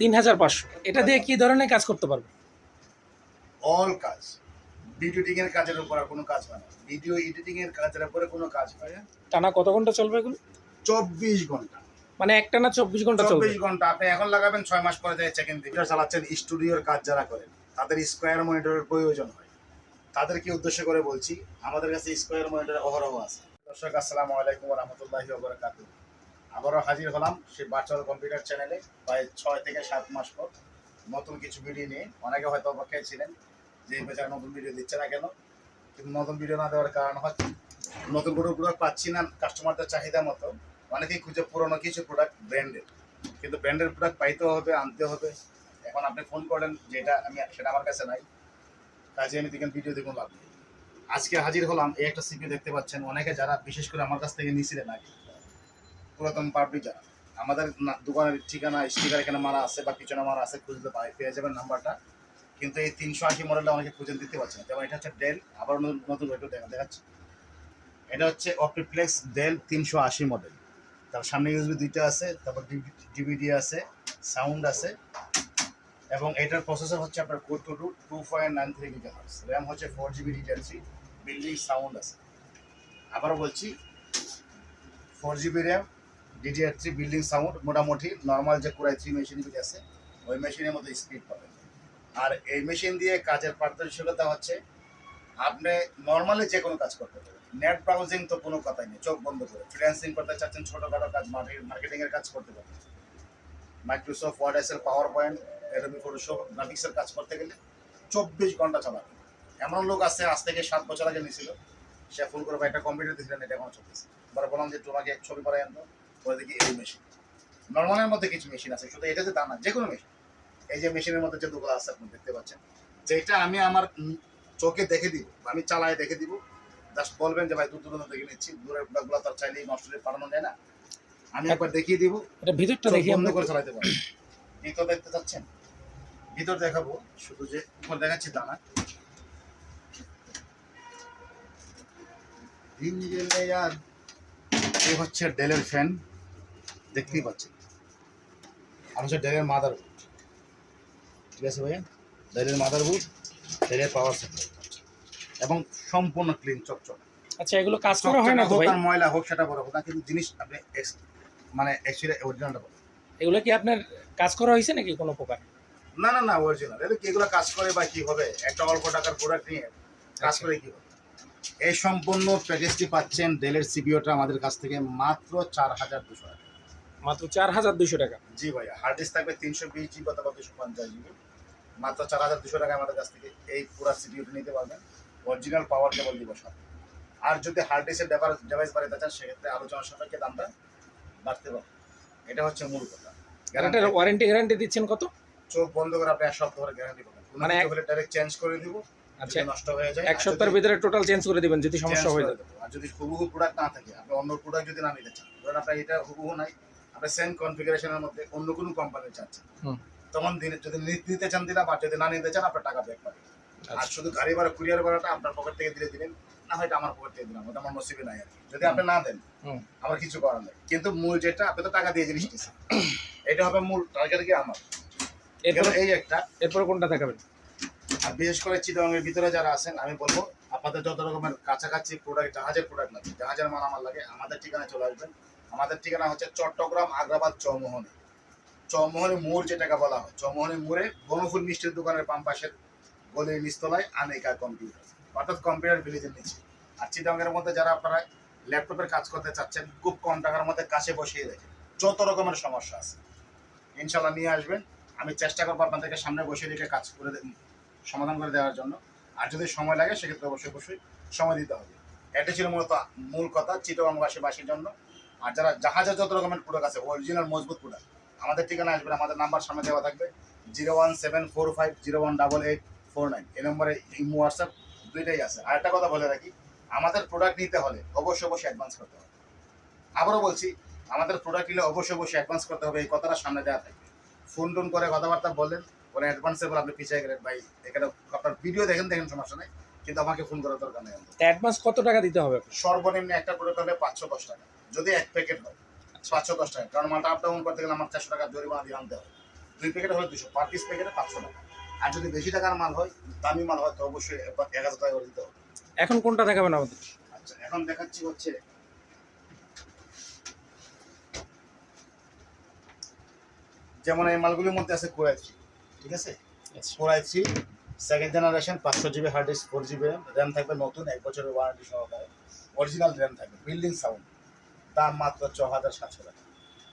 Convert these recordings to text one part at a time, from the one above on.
তিন হাজার পাঁচশো। এটা দিয়ে কি ধরনের কাজ করতে পারবে? অল কাজ। ভিডিও এডিটিং এর কাজের উপর আর কোনো কাজ হয় না। ভিডিও এডিটিং এর কাজের উপরে কোনো কাজ হয় না। টানা কত ঘণ্টা চলবে এগুলো? চব্বিশ ঘণ্টা। মানে একটা না চব্বিশ ঘণ্টা চব্বিশ ঘণ্টা। আপনি এখন লাগাবেন ছয় মাস পরে যায় দিন চালাচ্ছেন স্টুডিওর কাজ যারা করেন তাদের স্কোয়ার মনিটরের প্রয়োজন হয়। তাদেরকে উদ্দেশ্য করে বলছি আমাদের কাছে স্কোয়ার মনিটর অহরহ আছে। দর্শক আসসালামু আলাইকুম রহমতুল্লাহি আবারও হাজির হলাম সেই ভার্চুয়াল কম্পিউটার চ্যানেলে প্রায় ছয় থেকে সাত মাস পর। নতুন কিছু ভিডিও নিয়ে। অনেকে হয়তো অপেক্ষায় ছিলেন যে বেচারা নতুন ভিডিও দিচ্ছে না কেন? কিন্তু নতুন ভিডিও না দেওয়ার কারণ হচ্ছে নতুন কোনো প্রোডাক্ট পাচ্ছি না কাস্টমারদের চাহিদা মতো। অনেকেই খুঁজে পুরোনো কিছু প্রোডাক্ট ব্র্যান্ডের কিন্তু ব্র্যান্ডের প্রোডাক্ট পাইতে হবে আনতে হবে। এখন আপনি ফোন করলেন, যেটা আমি, সেটা আমার কাছে নাই। কাজে আমি দেখেন ভিডিও দেখুন লাভ আজকে হাজির হলাম, এই একটা সিপি দেখতে পাচ্ছেন। অনেকে যারা, বিশেষ করে আমার কাছ থেকে নিয়েছিলেন আগে। পুরাতন যারা আমাদের দোকানের ঠিকানা, স্টিকার এখানে মারা আছে বা পিছনে মারা আছে খুঁজতে পাই পেয়ে যাবেন নাম্বারটা। কিন্তু এই তিনশো আশি মডেলটা অনেকে খুঁজে দিতে পারছে না। যেমন এটা হচ্ছে ডেল আবার নতুন- একটু দেখা দেখাচ্ছে। এটা হচ্ছে অপিপ্লেক্স ডেল তিনশো আশি মডেল। তার সামনে ইউএসবি দুইটা আছে, তারপর ডিভিডি আছে সাউন্ড আছে, এবং এটার প্রসেসর হচ্ছে আপনার core two two point nine three gigahertz RAM হচ্ছে four GB DDR three built in sound আছে। আবারও বলছি four GB RAM DDR three built in sound মোটামুটি নর্মাল যে কোরাই থ্রি মেশিনগুলি আছে, ওই মেশিনের মতো স্পিড পাবেন আর এই মেশিন দিয়ে কাজের পারদর্শিকতা হচ্ছে, আপনি নর্মালি যে কোনো কাজ করতে পারেন। নেট ব্রাউজিং তো কোনো কথাই নেই, চোখ বন্ধ করে। ফ্রিল্যান্সিং করতে চাচ্ছেন ছোটোখাটো কাজ মার্কেটিং এর কাজ করতে পারেন। মাইক্রোসফট ওয়ার্ড এসের পাওয়ার পয়েন্ট অ্যাডোবি ফটোশপ গ্রাফিক্সের কাজ করতে গেলে চব্বিশ ঘণ্টা চালাবে এমন লোক আছে, আজ থেকে সাত বছর আগে নিয়েছিল। সে ফোন করে একটা কম্পিউটার দিয়েছিলেন এটা এখন চলতেছে। এবার বললাম যে, তোমাকে ছবি পরে আনতো পরে দেখি এই মেশিন নর্মালের মধ্যে কিছু মেশিন আছে শুধু এটা যে তা না যে কোনো মেশিন এই যে মেশিনের মধ্যে যে দুগুলো আছে আপনি দেখতে পাচ্ছেন। যেটা আমি আমার চোখে দেখে দিব আমি চালায় দেখে দিব জাস্ট বলবেন যে ভাই দূর দূরান্ত দেখে নিচ্ছি দূরের প্রোডাক্টগুলো তার চাইলেই নষ্ট পাঠানো যায় না। আমি একবার দেখিয়ে দিব এটা ভিতরটা চোখ দেখি বন্ধ আমরা করে চালাতে পারবেন ভিতর দেখতে চাচ্ছেন। ভিতর দেখাবো শুধু যে উপর দেখাচ্ছি দানা এই হচ্ছে ডেলের ফ্যান দেখতেই পাচ্ছেন। আর হচ্ছে ডেলের মাদার বুট ঠিক আছে ভাইয়া? ডেলের মাদার বুট ডেলের পাওয়ার সাপ্লাই এবং সম্পূর্ণ ক্লিন চকচক। আচ্ছা এগুলো কাজ করা হয় না তো ভাই? ময়লা হোক সেটা বড় কথা কিন্তু জিনিস আপনি মানে অ্যাকচুয়ালি অরিজিনালটা বলেন। এগুলো কি আপনার কাজ করা হয়েছে নাকি কোনো প্রকার? না না না অরিজিনাল এটা কি এগুলো কাজ করে বা কি হবে? একটা অল্প টাকার প্রোডাক্ট নিয়ে কাজ আচ্ছা। করে কি হবে? এই সম্পূর্ণ প্যাকেজটি পাচ্ছেন ডেলের সিপিওটা আমাদের কাছ থেকে মাত্র চার হাজার দুশো টাকা। মাত্র চার হাজার দুশো টাকা। জি ভাইয়া হার্ড ডিস্ক থাকবে তিনশো বিশ জিবি অথবা দুশো পঞ্চাশ জিবি মাত্র চার হাজার দুশো টাকা আমাদের কাছ থেকে এই পুরো সিডিউটি নিতে পারবেন। অরিজিনাল পাওয়ার কেবল দিব সাথে আর যদি হার্ড ডিস্কের ব্যাপার ডিভাইস বাড়াতে চান সেক্ষেত্রে আলোচনা সাপেক্ষে দামটা বাড়তে পারে। এটা হচ্ছে মূল কথা। আর ওয়ারেন্টি গ্যারান্টি দিচ্ছেন কত? চোখ বন্ধ করে আপনি এক সপ্তাহ ধরে গ্যারান্টি পাবেন। মানে হলে ডাইরেক্ট চেঞ্জ করে দিব। আচ্ছা নষ্ট হয়ে যায় এক সপ্তাহের ভিতরে টোটাল চেঞ্জ করে দিবেন যদি সমস্যা হয়ে যায়। আর যদি হুবহু প্রোডাক্ট না থাকে আপনি অন্য প্রোডাক্ট যদি না নিতে চান ধরেন আপনার এটা হুবহু নাই আপনি সেম কনফিগারেশনের মধ্যে অন্য কোনো কোম্পানি চাচ্ছেন তখন যদি নিতে চান দিলাম আর যদি না নিতে চান আপনার টাকা ব্যাক পাবেন আর আচ্ছা। শুধু গাড়ি ভাড়া কুরিয়ার ভাড়াটা আপনার পকেট থেকে দিলে দিলেন না হয়তো আমার পকেট থেকে দিলাম আমার নসিবে নাই আর। যদি আপনি না দেন আমার কিছু করার নেই। কিন্তু মূল যেটা আপনি তো টাকা দিয়ে জিনিস নিচ্ছেন এটা হবে মূল টার্গেট কি আমার? এই একটা? এরপর কোনটা দেখাবেন? আর বিশেষ করে চিটাগাংয়ের ভিতরে যারা আছেন আমি বলব আপনাদের যত রকমের কাছাকাছি প্রোডাক্ট জাহাজের প্রোডাক্ট লাগে জাহাজের মাল আমার লাগে আমাদের ঠিকানায় চলে আসবেন। আমাদের ঠিকানা হচ্ছে চট্টগ্রাম আগ্রাবাদ চৌমোহনী। চৌমোহনী মোড় যেটাকে বলা হয়। চৌমোহনী মোড়ে বনফুল মিষ্টির দোকানের বাম পাশের গলির নিচতলায় আনেকা কম্পিউটার। অর্থাৎ কম্পিউটার ভিলেজের নিচে। আর চিটাগাংয়ের মধ্যে যারা আপনারা ল্যাপটপের কাজ করতে চাচ্ছেন, খুব কম টাকার মধ্যে কাছে বসিয়ে রেখে যত রকমের সমস্যা আছে ইনশাল্লাহ নিয়ে আসবেন। আমি চেষ্টা করব আপনাদেরকে সামনে বসে রেখে কাজ করে সমাধান করে দেওয়ার জন্য। আর যদি সময় লাগে, সেক্ষেত্রে অবশ্যই অবশ্যই সময় দিতে হবে। এটা ছিল মূলত মূল কথা চিটগাংবাসীবাসীর জন্য। আর যারা জাহাজের যত রকমের প্রোডাক্ট আছে অরিজিনাল মজবুত প্রোডাক্ট আমাদের ঠিকানা আসবেন আমাদের নাম্বার সামনে দেওয়া থাকবে zero one seven four five zero one double eight four nine এই নম্বরে ইমো, হোয়াটসঅ্যাপ দুইটাই আছে। আর একটা কথা বলে রাখি, আমাদের প্রোডাক্ট নিতে হলে অবশ্যই অবশ্যই অ্যাডভান্স করতে হবে। আবারও বলছি, আমাদের প্রোডাক্ট নিলে অবশ্যই অবশ্যই অ্যাডভান্স করতে হবে, এই কথাটা সামনে দেওয়া থাকবে। ফোন টোন করে কথাবার্তা বললেন পরে অ্যাডভান্সে বলে আপনি পিছিয়ে গেলেন। ভাই, এখানে আপনার ভিডিও দেখেন দেখেন সমস্যা নেই। কিন্তু আমাকে ফোন করার দরকার নেই অ্যাডভান্স কত টাকা দিতে হবে? সর্বনিম্ন একটা প্রোডাক্ট হবে পাঁচশো দশ টাকা। যদি এক প্যাকেট হয় পাঁচশো দশ টাকা। কারণ মালটা আপ ডাউন করতে গেলে আমার চারশো টাকা জরিমানা দিয়ে আনতে হবে। দুই প্যাকেট হলে দুশো পার পিস প্যাকেটে পাঁচশো টাকা। আর যদি বেশি টাকার মাল হয় দামি মাল হয় তো অবশ্যই এক হাজার টাকা করে দিতে হবে। এখন কোনটা দেখাবেন আমাদের? আচ্ছা এখন দেখাচ্ছি হচ্ছে যেমন এই মালগুলির মধ্যে আছে কোরাই থ্রি ঠিক আছে? Core i three second generation পাঁচশো GB hard disk four GB RAM থাকবে নতুন এক বছরের ওয়ারেন্টি সহকারে। অরিজিনাল র্যাম থাকবে বিল্ডিং সাউন্ড দাম মাত্র ছ হাজার সাতশো টাকা।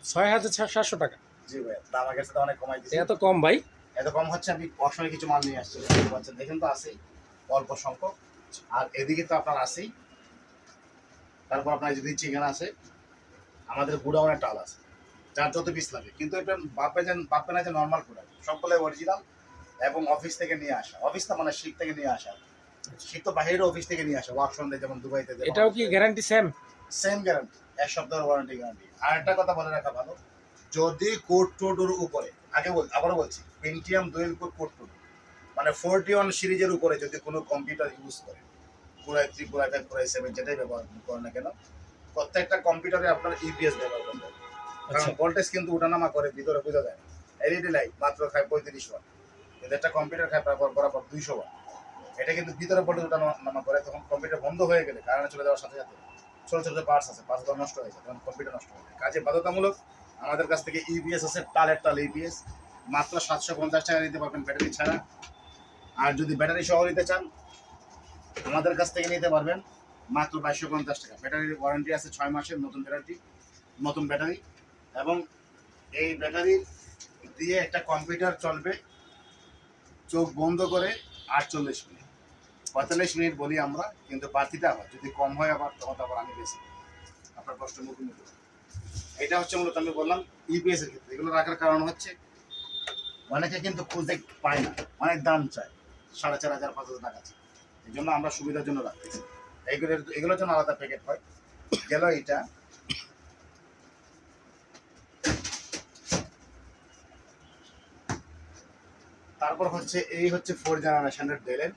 ছয় হাজার সাতশো টাকা? জি ভাই দাম আগের সাথে অনেক কমাই দিচ্ছে এত কম ভাই? এত কম হচ্ছে আমি অসময়ে কিছু মাল নিয়ে আসছি দেখতে পাচ্ছেন দেখেন তো আসেই অল্প সংখ্যক। আর এদিকে তো আপনার আসেই তারপর আপনার যদি চিকেন আসে আমাদের গুড়াওয়ানের টাল আছে যার যত পিস লাগে। কিন্তু এটা বাপে যেন বাপে না যে নর্মাল প্রোডাক্ট সবগুলো অরিজিনাল এবং অফিস থেকে নিয়ে আসা। অফিস না মানে শিখ থেকে নিয়ে আসা। শিখ তো বাইরের অফিস থেকে নিয়ে আসা ওয়ার্কশপে যেমন দুবাইতে এটাও কি গ্যারান্টি সেম সেম গ্যারান্টি এক সপ্তাহের ওয়ারেন্টি গ্যারান্টি আর একটা কথা বলে রাখা ভালো যদি কোড টোডোর উপরে আগে বল আবারও বলছি পেন্টিয়াম দুয়েল কোড কোড টোড। মানে ফোরটি ওয়ান সিরিজের উপরে যদি কোনো কম্পিউটার ইউজ করে পুরাই থ্রি পুরাই ফাইভ পুরাই সেভেন যেটাই ব্যবহার করেন না কেন প্রত্যেকটা কম্পিউটারে আপনার ইপিএস ব্যবহার করতে হবে। কারণ আচ্ছা। ভোল্টেজ কিন্তু ওঠানামা করে ভিতরে বোঝা যায় এলইডি লাইট মাত্র খায় পঁয়ত্রিশ ওয়াট কিন্তু একটা কম্পিউটার খায় বরাবর বরাবর দুইশো ওয়াট এটা কিন্তু ভিতরে ভোল্টেজ ওঠানামা করে তখন কম্পিউটার বন্ধ হয়ে গেলে কারেন্ট চলে যাওয়ার সাথে সাথে ছোটো ছোটো পার্টস আছে পার্টসগুলো নষ্ট হয়ে যায়, তখন কম্পিউটার নষ্ট হয়ে যায়। কাজে বাধ্যতামূলক আমাদের কাছ থেকে ইপিএস আছে টালের টাল ইপিএস মাত্র সাতশো পঞ্চাশ টাকা নিতে পারবেন ব্যাটারি ছাড়া। আর যদি ব্যাটারি সহ নিতে চান, আমাদের কাছ থেকে নিতে পারবেন মাত্র বাইশশো পঞ্চাশ টাকা। ব্যাটারির ওয়ারেন্টি আছে ছয় মাসের নতুন ব্যাটারি নতুন ব্যাটারি। এবং এই ব্যাটারি দিয়ে একটা কম্পিউটার চলবে চোখ বন্ধ করে আটচল্লিশ মিনিট। পঁয়তাল্লিশ মিনিট বলি আমরা, কিন্তু বাড়তিটা আবার যদি কম হয় আবার, তখন আবার আমি বেশি। আপনার কষ্ট মুখোমুখি এটা হচ্ছে মূলত আমি বললাম ইপিএস এর ক্ষেত্রে। এগুলো রাখার কারণ হচ্ছে, অনেকে কিন্তু খুঁজে পায় না। অনেক দাম চায়। সাড়ে চার হাজার, পাঁচ হাজার টাকা চায়। এই জন্য আমরা সুবিধার জন্য রাখতেছি। এইগুলো এগুলোর জন্য আলাদা প্যাকেট হয়। গেল এটা তারপর হচ্ছে এই হচ্ছে ফোর জেনারেশনের ডেলের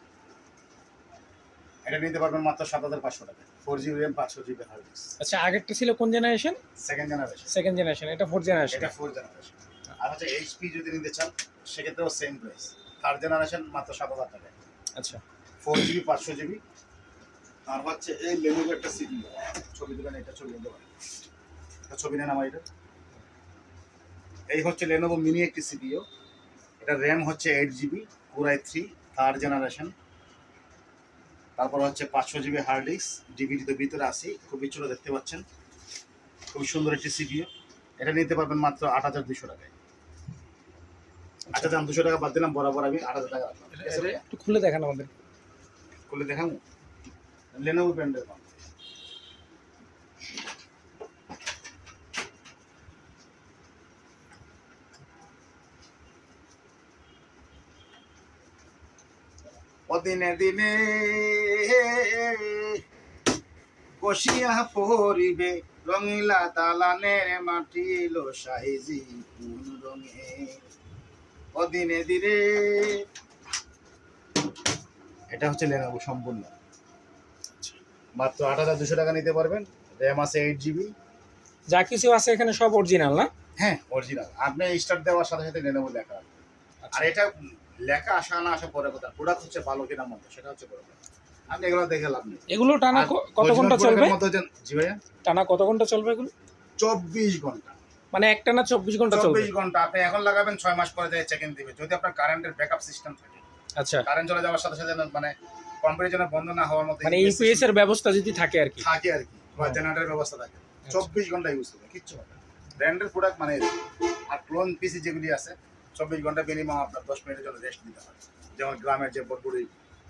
এটা নিতে পারবেন মাত্র সাত হাজার পাঁচশো টাকা ফোর জিবি র্যাম পাঁচশো জিবি হার্ড ডিস্ক আচ্ছা আগেরটা ছিল কোন generation second generation second generation এটা ফোর জেনারেশন এটা ফোর জেনারেশন আর হচ্ছে এইচপি যদি নিতে চান সেক্ষেত্রেও সেম প্রাইস থার্ড জেনারেশন মাত্র সাত হাজার টাকা আচ্ছা। ফোর জিবি পাঁচশো জিবি আর হচ্ছে এই লেনোভো একটা সিপি ছবি দেবেন এটা ছবি নিতে পারেন। এটা ছবি নেন আমার এটা। এই হচ্ছে লেনোভো মিনি একটি সিপিও এটা র্যাম হচ্ছে এইট জিবি পুরাই থ্রি থার্ড জেনারেশন তারপর হচ্ছে পাঁচশো জিবি হার্ড ডিস্ক ডিভিডি তো ভিতরে আসি খুবই ছোটো দেখতে পাচ্ছেন। খুব সুন্দর একটি সিপিও এটা নিতে পারবেন মাত্র আট হাজার দুশো টাকায়। আট হাজার দুশো টাকা বাদ দিলাম বরাবর আমি আট হাজার টাকা? একটু খুলে দেখান আমাদের। খুলে দেখাবো? লেনোভো ব্র্যান্ডের অদিনে দিনে কষিয়া পরিবে রঙিলা দালানের মাটিল সাইজি কোন রঙে। অদিনে দিনে এটা হচ্ছে লেনোভো সম্পূর্ণ। মাত্র আট হাজার দুশো টাকা নিতে পারবেন। র্যাম আছে এইট জিবি যা কিছু আছে এখানে সব অরিজিনাল না? হ্যাঁ অরিজিনাল আপনি স্টার্ট দেওয়ার সাথে সাথে লেনোভো লেখা। আছে। আচ্ছা। আর এটা লেখা আসা না আসা পরে কথা। প্রোডাক্ট হচ্ছে ভালো কিনা মতো সেটা হচ্ছে বড় কথা। আপনি এগুলো দেখে লাভ নেই। এগুলো টানা কত ঘণ্টা চলবে? জি ভাইয়া? টানা কত ঘণ্টা চলবে এগুলো? চব্বিশ ঘণ্টা। মানে একটা না চব্বিশ ঘণ্টা চব্বিশ ঘণ্টা। আপনি এখন লাগাবেন ছয় মাস পরে যায় চেক ইন দিবে। যদি আপনার কারেন্টের ব্যাকআপ সিস্টেম থাকে। আচ্ছা। কারেন্ট চলে যাওয়ার সাথে সাথে মানে কম্পিউটার বন্ধ না হওয়ার মতো মানে ইউপিএস এর ব্যবস্থা যদি থাকে আর কি? থাকে আর কি। বা হ্যাঁ। জেনারেটর ব্যবস্থা থাকে। আচ্ছা। চব্বিশ ঘণ্টা ইউজ করবে কিচ্ছু হবে ব্র্যান্ডের প্রোডাক্ট মানে আর ক্লোন পিসি যেগুলি আছে চব্বিশ ঘণ্টা মিনিমাম আপনার দশ মিনিটের জন্য রেস্ট দিতে হয়। যেমন গ্রামের যে বড় বড়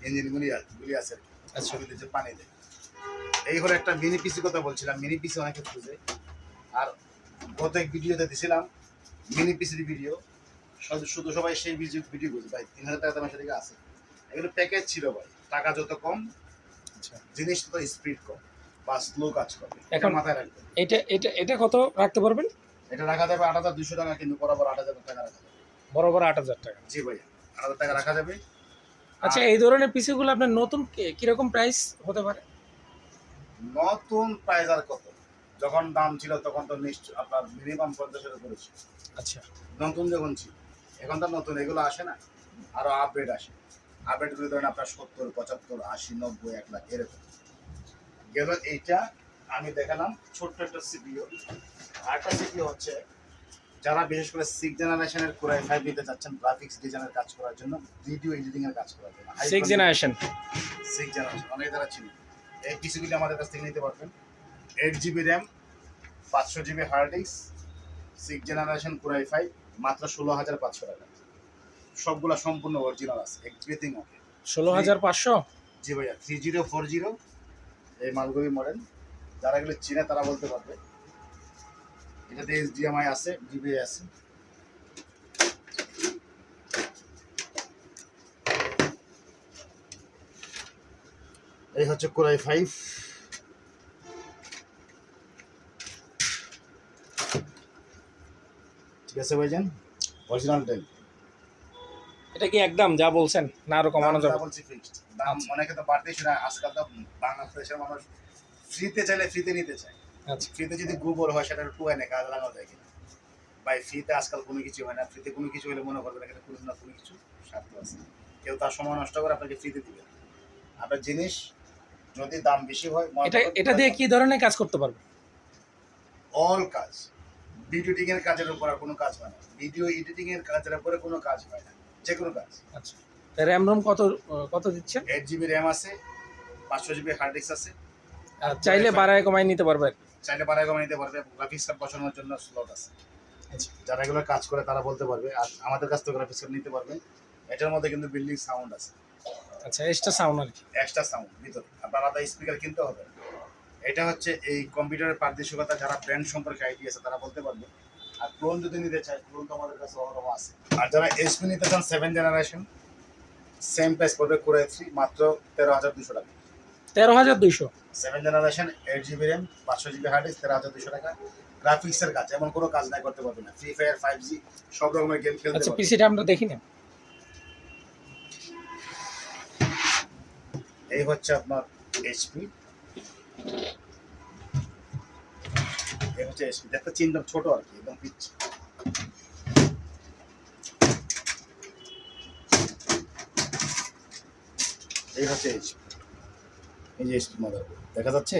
ইঞ্জিনগুলি গুলি আছে আর কি আচ্ছা। যে পানি দেয়। এই হলো একটা মিনি পিসি কথা বলছিলাম মিনি পিসি অনেকে খুঁজে। আর গত এক ভিডিওতে দিছিলাম মিনি পিসির ভিডিও শুধু সবাই সেই ভিডিও ভিডিও খুঁজে। ভাই তিন হাজার টাকা সেদিকে আছে। এগুলো প্যাকেজ ছিল ভাই। টাকা যত কম আচ্ছা। জিনিস তত স্পিড কম। বা স্লো কাজ করবে এখন- মাথায় রাখবেন। এটা এটা এটা কত রাখতে পারবেন? এটা রাখা যাবে আট হাজার দুশো টাকা কিন্তু বরাবর আট হাজার টাকা রাখা যাবে। বরাবর আট হাজার টাকা। জি ভাই আট হাজার টাকা রাখা যাবে। আচ্ছা এই ধরনের পিসিগুলো আপনার নতুন কীরকম প্রাইস হতে পারে? নতুন প্রাইস আর কত? যখন দাম ছিল তখন তো নিশ্চয় আপনার মিনিমাম পঞ্চাশের উপরে ছিল। আচ্ছা। নতুন যখন ছিল এখন তো নতুন এগুলো আসে না। আরও আপডেট আসে। আপডেটগুলো ধরেন আপনার সত্তর পঁচাত্তর আশি নব্বই এক লাখ এরকম। গেল এইটা আমি দেখালাম ছোট্ট একটা সিপিও আরেকটা সিপিও হচ্ছে যারা বিশেষ করে সিক্স জেনারেশনের কোরাই ফাইভ নিতে চাচ্ছেন গ্রাফিক্স ডিজাইনের কাজ করার জন্য ভিডিও এডিটিং এর কাজ করার জন্য। সিক্স জেনারেশন সিক্স জেনারেশন অনেক যারা ছিল এই পিসিগুলি আমাদের কাছ থেকে নিতে পারবেন। এইট জিবি র্যাম পাঁচশো GB hard disk six generation core i five মাত্র ষোলো হাজার পাঁচশো টাকা। সবগুলা সম্পূর্ণ অরিজিনাল আছে এভরিথিং ওকে ষোলো হাজার পাঁচশো? জি ভাইয়া থ্রি জিরো ফোর জিরো এই মালগুলি মডেল যারা এগুলো চিনে তারা বলতে পারবে। এটাতে এইচডিএমআই আছে জিবি আছে। এই হচ্ছে কোরাই ফাইভ ঠিক আছে ভাইজান? অরিজিনাল ডেল এটা কি একদম যা বলছেন না আরও কমানো যাবে? দাম বলছি fixed। দাম অনেকে তো বাড়তেই শুনে আজকাল তো বাংলাদেশের মানুষ ফ্রিতে চাইলে ফ্রিতে নিতে চায়। আচ্ছা ফ্রিতে যদি গোবর হয় সেটা টু এনে কাজ লাগানো যায় কিনা ভাই ফ্রিতে আজকাল কোনো কিছু হয় না। ফ্রিতে কোনো কিছু হলে মনে করবেন এখানে কোনো না কোনো কিছু স্বার্থ আছে। কেউ তার সময় নষ্ট করে আপনাকে ফ্রিতে দিবে। আপনার জিনিস যদি দাম বেশি হয় এটা এটা দিয়ে কি ধরনের কাজ করতে পারবে? অল কাজ। ভিডিও এডিটিং এর কাজের উপর আর কোনো কাজ হয় না। ভিডিও এডিটিং এর কাজের উপরে কোনো কাজ হয় না। যে কোনো কাজ। আচ্ছা। র্যাম রোম কত কত দিচ্ছেন? এইট জিবি র্যাম আছে পাঁচশো জিবি হার্ড ডিস্ক আছে। আর চাইলে বাড়ায় কমায় নিতে পারবে আর কি। চাইলে বাড়ায় কমে নিতে পারবে গ্রাফিক্স কার্ড বসানোর জন্য স্লট আছে। আচ্ছা। যারা এগুলো কাজ করে তারা বলতে পারবে আর আমাদের কাছ থেকে গ্রাফিক্স কার্ড নিতে পারবে। এটার মধ্যে কিন্তু বিল্ডিং সাউন্ড আছে। আচ্ছা এক্সট্রা সাউন্ড আর কি? এক্সট্রা সাউন্ড ভিতরে। আপনার আলাদা স্পিকার কিনতে হবে। এটা হচ্ছে এই কম্পিউটারের পারদর্শিকতা যারা ব্র্যান্ড সম্পর্কে আইডিয়া আছে তারা বলতে পারবে। আর ক্লোন যদি নিতে চায় ক্লোন তো আমাদের কাছে অহরহ আছে। আর যারা এসপি নিতে চান সেভেন জেনারেশন সেম প্রাইস পড়বে করে থ্রি মাত্র তেরো হাজার দুশো টাকা। তেরো হাজার দুইশো। Seven generation eight GB RAM পাঁচশো জিবি হার্ড ডিস্ক তেরো হাজার দুশো টাকা। গ্রাফিক্সের কাজ এমন কোনো কাজ নাই করতে পারবে না। ফ্রি ফায়ার ফাইভ জি সব রকমের গেম খেলতে আচ্ছা পিসিটা আমরা দেখি না এই হচ্ছে আপনার এইচপি এই হচ্ছে এইচপি দেখতে চিন্তা ছোট আর কি একদম পিচ এই হচ্ছে এইচপি এই যে মাদার দেখা যাচ্ছে?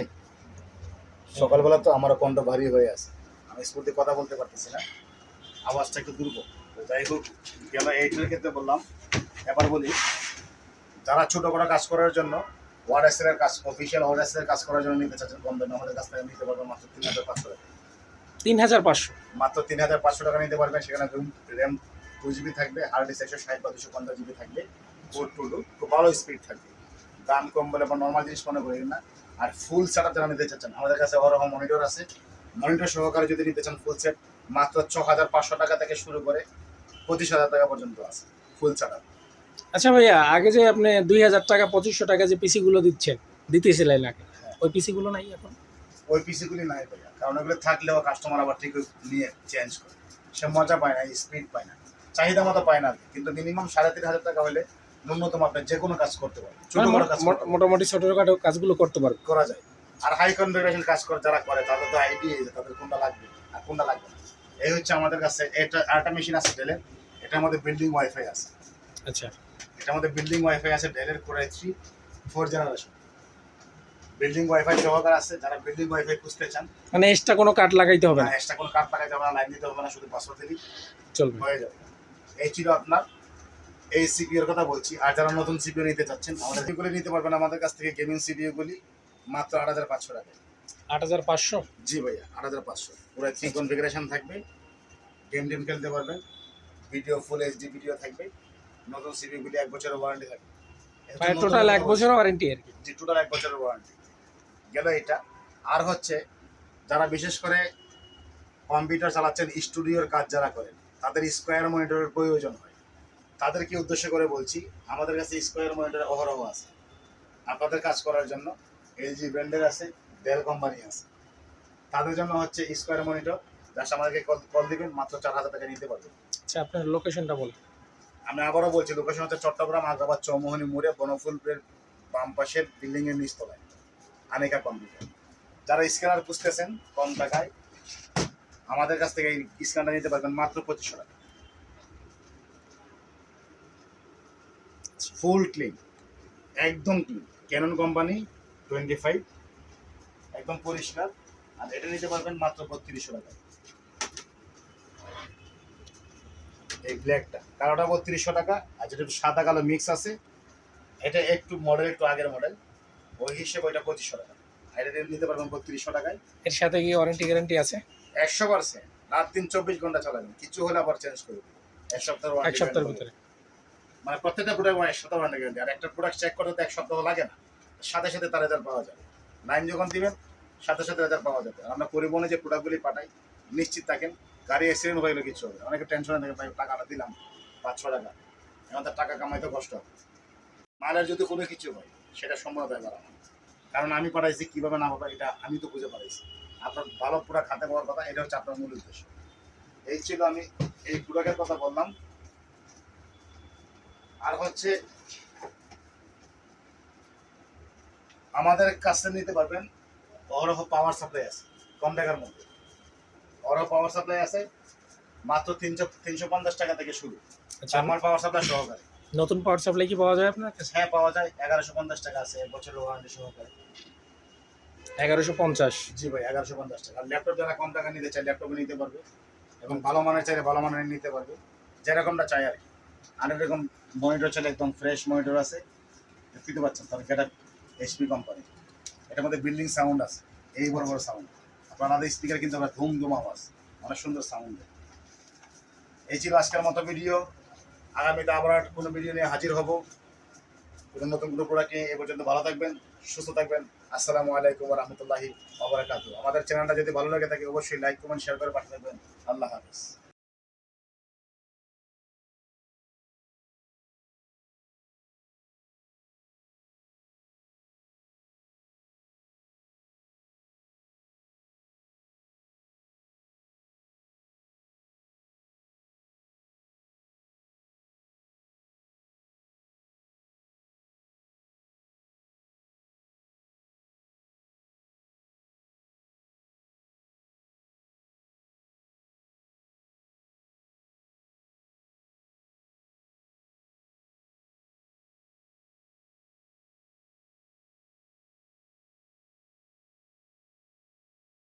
সকালবেলা তো আমার কণ্ঠ ভারী হয়ে আছে। আমি স্কুল দিয়ে কথা বলতে পারতেছি না। আওয়াজটা একটু দুর্বল। যাই হোক গেল এইটার ক্ষেত্রে বললাম এবার বলি যারা ছোট বড় কাজ করার জন্য ওয়ারএসএল এর কাজ অফিসিয়াল ওয়ারএসএল এর কাজ করার জন্য নিতে চাচ্ছেন কম দামে আমাদের কাছ থেকে নিতে পারবেন মাত্র তিন হাজার পাঁচশো টাকা। তিন হাজার পাঁচশো? মাত্র তিন হাজার পাঁচশো টাকা নিতে পারবেন। সেখানে র্যাম টু জিবি থাকবে হার্ড ডিস্ক একশো ষাট বা দুশো পঞ্চাশ জিবি থাকবে। ফোর টু টু খুব ভালো স্পিড থাকবে। দাম কম বলে বা নর্মাল জিনিস মনে করি না। আর ফুল সেট যারা নিতে চাচ্ছেন আমাদের কাছে ওরকম মনিটর আছে। মনিটর সহকারে যদি নিতে চান ফুল সেট মাত্র ছ হাজার পাঁচশো টাকা থেকে শুরু করে পঁচিশ হাজার টাকা পর্যন্ত আছে ফুল সেট আচ্ছা ভাইয়া আগে যে আপনি দুই হাজার টাকা পঁচিশশো টাকা যে পিসি গুলো দিচ্ছেন দিতেছিলেন আগে ওই পিসি গুলো নাই এখন? ওই পিসিগুলি নাই ভাইয়া কারণ ওগুলো থাকলেও কাস্টমার আবার ঠিক নিয়ে চেঞ্জ করে। সে মজা পায় না স্পিড পায় না চাহিদা মতো পায় না কিন্তু মিনিমাম সাড়ে তিন হাজার টাকা হলে ন্যূনতম আপনি যে কোনো কাজ করতে পারবেন ছোট মানে বড় কাজ মোটামুটি ছোটখাটো কাজগুলো করতে পারবে। করা যায়। আর হাই কনফিগারেশন কাজ করে যারা করে তাদের তো আইডিয়া তাদের কোনটা লাগবে আর কোনটা লাগবে না। এই হচ্ছে আমাদের কাছে এটা আরেকটা মেশিন আছে ডেলের এটার মধ্যে বিল্ডিং ওয়াইফাই আছে। আচ্ছা। এটার মধ্যে বিল্ডিং ওয়াইফাই আছে ডেলের core i three four generation built in wifi সহকার আছে যারা বিল্ডিং ওয়াইফাই খুঁজতে চান। মানে এক্সট্রা কোনো কাট লাগাইতে হবে না এক্সট্রা কোনো কার্ড লাগাই যাবে না লাইন দিতে হবে না শুধু পাসওয়ার্ড দিবি চলবে। হয়ে যাবে। এই ছিল আপনার এই সিপিওর কথা বলছি। আর যারা নতুন সিপিও নিতে চাচ্ছেন আমাদের সিপিগুলি নিতে পারবেন আমাদের কাছ থেকে গেমিং সিপিওগুলি মাত্র আট হাজার পাঁচশো টাকা। আট হাজার পাঁচশো? জি ভাইয়া আট হাজার পাঁচশো। পুরো থ্রি কনফিগারেশন থাকবে। গেম টেম খেলতে পারবেন ভিডিও ফুল এইচডি ভিডিও থাকবে। নতুন সিপিগুলি এক বছরের ওয়ারেন্টি থাকবে। মানে টোটাল এক বছর ওয়ারেন্টি আর কি। জি টোটাল এক বছরের ওয়ারেন্টি গেল এটা। আর হচ্ছে যারা বিশেষ করে কম্পিউটার চালাচ্ছেন স্টুডিওর কাজ যারা করেন তাদের স্কোয়ার মনিটরের প্রয়োজন হয়। তাদেরকে উদ্দেশ্য করে বলছি আমাদের কাছে স্কোয়ার মনিটর অহরহ আছে। আপনাদের কাজ করার জন্য এলজি ব্র্যান্ডের আছে ডেল কোম্পানি আছে। তাদের জন্য হচ্ছে স্কোয়ার মনিটর জাস্ট আমাদেরকে কল কল দিবেন মাত্র চার হাজার টাকা নিতে পারবেন। আচ্ছা আপনার লোকেশনটা বলুন। আমি আবারও বলছি লোকেশন হচ্ছে চট্টগ্রাম আগ্রাবাদ চৌমোহনী মোড়ে বনফুলের বাম পাশের বিল্ডিং এর নিচতলায় আনিকা কম্পিউটার যারা স্ক্যানার খুঁজতেছেন কম টাকায় আমাদের কাছ থেকে এই স্ক্যানারটা নিতে পারবেন মাত্র পঁচিশশো টাকা। ফুল ক্লিন একদম clean Canon company twenty five একদম পরিষ্কার। আর এটা নিতে পারবেন মাত্র বত্রিশশো টাকা। এই ব্ল্যাকটা কালোটা বত্রিশশো টাকা আর যেটা সাদা কালো মিক্স আছে এটা একটু মডেল একটু আগের মডেল ওই হিসেবে ওইটা পঁচিশশো টাকা। এটা নিতে পারবেন বত্রিশশো টাকায়। এর সাথে কি ওয়ারেন্টি গ্যারান্টি আছে? একশো পার্সেন্ট। রাত দিন চব্বিশ ঘণ্টা চালাবেন। কিছু হলে আবার চেঞ্জ করে দিবেন। এক এক সপ্তাহের ভিতরে। মানে প্রত্যেকটা প্রোডাক্ট এক সপ্তাহ ওয়ারেন্টি গ্যারান্টি আর একটা প্রোডাক্ট চেক করতে এক সপ্তাহ লাগে না। সাথে সাথে তার রেজাল্ট পাওয়া যাবে লাইন যখন দিবেন, সাথে সাথে রেজাল্ট পাওয়া যাবে। আমরা পরিবহনে যে প্রোডাক্টগুলি পাঠাই, নিশ্চিত থাকেন, গাড়ি অ্যাক্সিডেন্ট হয়ে গেলে কিছু হবে অনেকে টেনশনে থাকে, ভাই, টাকাটা দিলাম পাঁচশো টাকা। এখন তার টাকা কামাইতে কষ্ট হবে। মালের যদি কোনো কিছু হয়, সেটা সম্ভব ব্যাপার আমার। কারণ আমি পাঠাইছি, কীভাবে না পাঠাই এটা আমি তো বুঝে পাঠাইছি আপনার ভালো প্রোডাক্ট হাতে পাওয়ার কথা, এটা হচ্ছে আপনার মূল উদ্দেশ্য। এই ছিল আমি এই প্রোডাক্টের কথা বললাম। আর হচ্ছে আমাদের কাছে নিতে পারবেন অরহ পাওয়ার সাপ্লাই আছে কম টাকার মধ্যে। অরহ পাওয়ার সাপ্লাই আছে মাত্র তিনশো তিনশো পঞ্চাশ টাকা থেকে শুরু। আমার পাওয়ার সাপ্লাই সহকারে। নতুন পাওয়ার সাপ্লাই কি পাওয়া যায় আপনার কাছে? হ্যাঁ পাওয়া যায়। এগারোশো পঞ্চাশ টাকা আছে এক বছরের ওয়ারেন্টি সহকারে। এগারোশো পঞ্চাশ? জি ভাই এগারোশো পঞ্চাশ টাকা। আর ল্যাপটপ যারা কম টাকা নিতে চায় ল্যাপটপে নিতে পারবে। এবং ভালো মানের চাইলে ভালো মানের নিতে পারবে। যেরকমটা চাই আর কি। আর এরকম মনিটর চাইলে একদম ফ্রেশ মনিটর আছে। দেখতে পাচ্ছেন তার এটা এইচপি কোম্পানি এটার মধ্যে বিল্ডিং সাউন্ড আছে, এই বড় বড় সাউন্ড আপনাদের স্পিকার কিন্তু আমরা ধুম ধুম আওয়াজ, অনেক সুন্দর সাউন্ড এই ছিল আজকের মতো ভিডিও আগামীতে আবার কোনো ভিডিও নিয়ে হাজির হব। কোনো নতুন কোনো প্রোডাক্ট নিয়ে এ পর্যন্ত ভালো থাকবেন, সুস্থ থাকবেন। আসসালামু আলাইকুম রহমতুল্লাহি আমাদের চ্যানেলটা যদি ভালো লাগে থাকে, অবশ্যই লাইক কমেন্ট শেয়ার করে পাঠাতে থাকবেন আল্লাহ হাফিজ।